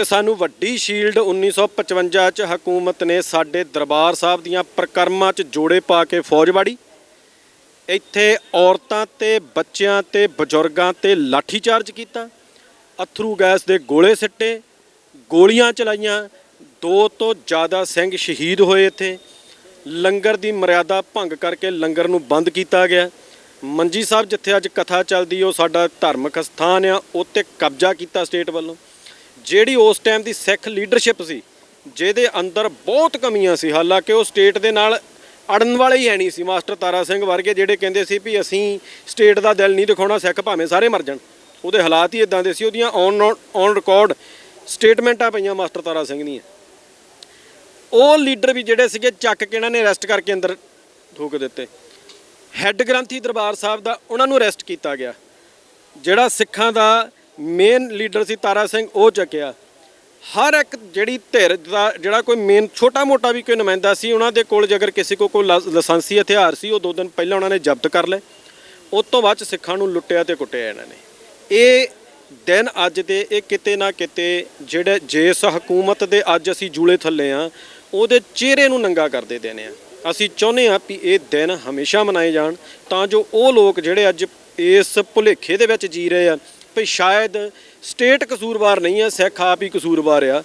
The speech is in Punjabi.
ਤੇ ਸਾਨੂੰ ਵੱਡੀ ਸ਼ੀਲਡ 1955 ਚ ਹਕੂਮਤ ਨੇ ਸਾਡੇ ਦਰਬਾਰ ਸਾਹਿਬ ਦੀਆਂ ਪ੍ਰਕਰਮਾਂ ਚ ਜੋੜੇ ਪਾ ਕੇ ਫੌਜ ਵਾੜੀ। ਇੱਥੇ ਔਰਤਾਂ ਤੇ ਬੱਚਿਆਂ ਤੇ ਬਜ਼ੁਰਗਾਂ ਤੇ ਲਾਠੀ ਚਾਰਜ ਕੀਤਾ, ਅਥਰੂ ਗੈਸ ਦੇ ਗੋਲੇ ਸਿੱਟੇ, ਗੋਲੀਆਂ ਚਲਾਈਆਂ, ਦੋ ਤੋਂ ਜ਼ਿਆਦਾ ਸਿੰਘ ਸ਼ਹੀਦ ਹੋਏ ਇੱਥੇ। ਲੰਗਰ ਦੀ ਮਰਿਆਦਾ ਭੰਗ ਕਰਕੇ ਲੰਗਰ ਨੂੰ ਬੰਦ ਕੀਤਾ ਗਿਆ। ਮੰਜੀ ਸਾਹਿਬ ਜਿੱਥੇ ਅੱਜ ਕਥਾ ਚੱਲਦੀ, ਉਹ ਸਾਡਾ ਧਾਰਮਿਕ ਸਥਾਨ ਆ ਉੱਤੇ ਕਬਜ਼ਾ ਕੀਤਾ ਸਟੇਟ ਵੱਲੋਂ। ਜਿਹੜੀ ਉਸ ਟਾਈਮ ਦੀ ਸਿੱਖ ਲੀਡਰਸ਼ਿਪ ਸੀ, ਜਿਹਦੇ ਅੰਦਰ ਬਹੁਤ ਕਮੀਆਂ ਸੀ, ਹਾਲਾਂਕਿ ਉਹ ਸਟੇਟ ਦੇ ਨਾਲ ਅੜਨ ਵਾਲੇ ਹੀ ਹੈ ਨਹੀਂ ਸੀ, ਮਾਸਟਰ ਤਾਰਾ ਸਿੰਘ ਵਰਗੇ ਜਿਹੜੇ ਕਹਿੰਦੇ ਸੀ ਵੀ ਅਸੀਂ ਸਟੇਟ ਦਾ ਦਿਲ ਨਹੀਂ ਦਿਖਾਉਣਾ, ਸਿੱਖ ਭਾਵੇਂ ਸਾਰੇ ਮਰ ਜਾਣ। ਉਹਦੇ ਹਾਲਾਤ ਹੀ ਇਦਾਂ ਦੇ ਸੀ, ਉਹਦੀਆਂ ਔਨ ਔਨ ਰਿਕਾਰਡ ਸਟੇਟਮੈਂਟਾਂ ਪਈਆਂ ਮਾਸਟਰ ਤਾਰਾ ਸਿੰਘ ਦੀਆਂ। ਉਹ ਲੀਡਰ ਵੀ ਜਿਹੜੇ ਸੀਗੇ, ਚੱਕ ਕੇ ਇਹਨਾਂ ਨੇ ਅਰੈਸਟ ਕਰਕੇ ਅੰਦਰ ਠੋਕ ਦਿੱਤੇ। ਹੈੱਡ ਗ੍ਰੰਥੀ ਦਰਬਾਰ ਸਾਹਿਬ ਦਾ ਉਹਨਾਂ ਨੂੰ ਅਰੈਸਟ ਕੀਤਾ ਗਿਆ, ਜਿਹੜਾ ਸਿੱਖਾਂ ਦਾ ਮੇਨ ਲੀਡਰ ਸੀ ਤਾਰਾ ਸਿੰਘ, ਉਹ ਚੱਕਿਆ। ਹਰ ਇੱਕ ਜਿਹੜੀ ਧਿਰ ਦਾ, ਜਿਹੜਾ ਕੋਈ ਮੇਨ ਛੋਟਾ ਮੋਟਾ ਵੀ ਕੋਈ ਨੁਮਾਇੰਦਾ ਸੀ, ਉਹਨਾਂ ਦੇ ਕੋਲ ਜੇਕਰ ਕਿਸੇ ਕੋ ਕੋਈ ਲਾ- ਲਾਇਸੈਂਸੀ ਹਥਿਆਰ ਸੀ, ਉਹ ਦੋ ਦਿਨ ਪਹਿਲਾਂ ਉਹਨਾਂ ਨੇ ਜ਼ਬਤ ਕਰ ਲਏ। ਉਸ ਤੋਂ ਬਾਅਦ 'ਚ ਸਿੱਖਾਂ ਨੂੰ ਲੁੱਟਿਆ ਤੇ ਕੁੱਟਿਆ ਇਹਨਾਂ ਨੇ। ਇਹ ਦਿਨ ਅੱਜ ਦੇ, ਇਹ ਕਿਤੇ ਨਾ ਕਿਤੇ ਜਿਹੜੇ ਜਿਸ ਹਕੂਮਤ ਦੇ ਅੱਜ ਅਸੀਂ ਜੂਲੇ ਥੱਲੇ ਆ, ਉਹਦੇ ਚਿਹਰੇ ਨੂੰ ਨੰਗਾ ਕਰਦੇ ਦੇਣੇ ਆ। ਅਸੀਂ ਚਾਹੁੰਦੇ ਆ ਵੀ ਇਹ ਦਿਨ ਹਮੇਸ਼ਾ ਮਨਾਏ ਜਾਣ, ਤਾਂ ਜੋ ਉਹ ਲੋਕ ਜਿਹੜੇ ਅੱਜ ਇਸ ਭੁਲੇਖੇ ਦੇ ਵਿੱਚ ਜੀ ਰਹੇ ਆ ਵੀ ਸ਼ਾਇਦ ਸਟੇਟ ਕਸੂਰਵਾਰ ਨਹੀਂ ਹੈ ਸਿੱਖ ਆਪ ਹੀ ਕਸੂਰਵਾਰ ਆ।